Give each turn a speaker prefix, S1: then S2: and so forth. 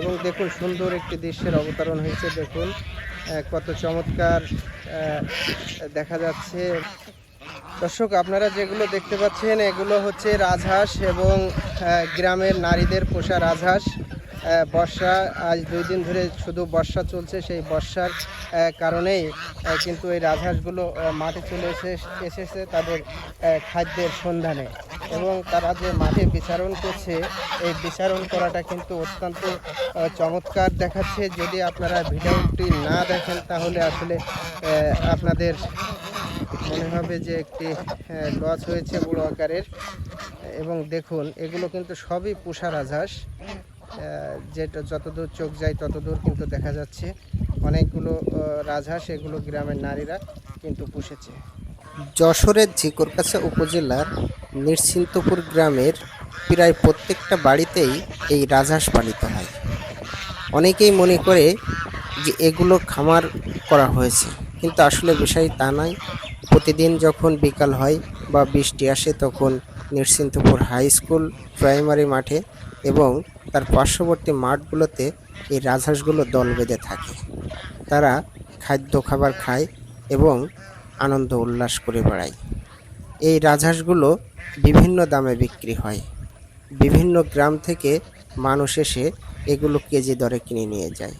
S1: এবং দেখুন সুন্দর একটি দৃশ্যের অবতরণ হয়েছে, দেখুন কত চমৎকার দেখা যাচ্ছে। দর্শক, আপনারা যেগুলো দেখতে পাচ্ছেন, এগুলো হচ্ছে রাজহাঁস এবং গ্রামের নারীদের পোষা রাজহাঁস। বর্ষা, আজ দুই দিন ধরে শুধু বর্ষা চলছে, সেই বর্ষার কারণেই কিন্তু এই রাজহাঁসগুলো মাঠে চলে এসে, এসেছে তাদের খাদ্যের সন্ধানে। এবং তারা যে মাঠে বিচারণ করছে, এই বিচারণ করাটা কিন্তু অত্যন্ত চমৎকার দেখাচ্ছে। যদি আপনারা ভিডিওটি না দেখেন, তাহলে আসলে আপনাদের মনে হবে যে একটি লস হয়েছে বড় আকারের। এবং দেখুন, এগুলো কিন্তু সবই পুষা রাজহাঁস। যেটা যতদূর চোখ যায় ততদূর কিন্তু দেখা যাচ্ছে। অনেকগুলো রাজহাঁস এগুলো গ্রামের নারীরা কিন্তু পুষেছে। যশোরের ঝিকরকাছা উপজেলার নিশ্চিন্তপুর গ্রামের প্রায় প্রত্যেকটা বাড়িতেই এই রাজহাঁস পালিত হয়। অনেকেই মনে করে যে এগুলো খামার করা হয়েছে, কিন্তু আসলে বিষয় তা নয়। প্রতিদিন যখন বিকাল হয় বা বৃষ্টি আসে, তখন নিশ্চিন্তপুর হাই স্কুল, প্রাইমারি মাঠে এবং তার পার্শ্ববর্তী মাঠগুলোতে এই রাজহাঁসগুলো দল বেঁধে থাকে। তারা খাদ্য খাবার খায় এবং আনন্দ উল্লাস করে বেড়ায়। এই রাজহাঁসগুলো বিভিন্ন দামে বিক্রি হয়। বিভিন্ন গ্রাম থেকে মানুষ এসে এগুলো কেজি দরে কিনে নিয়ে যায়।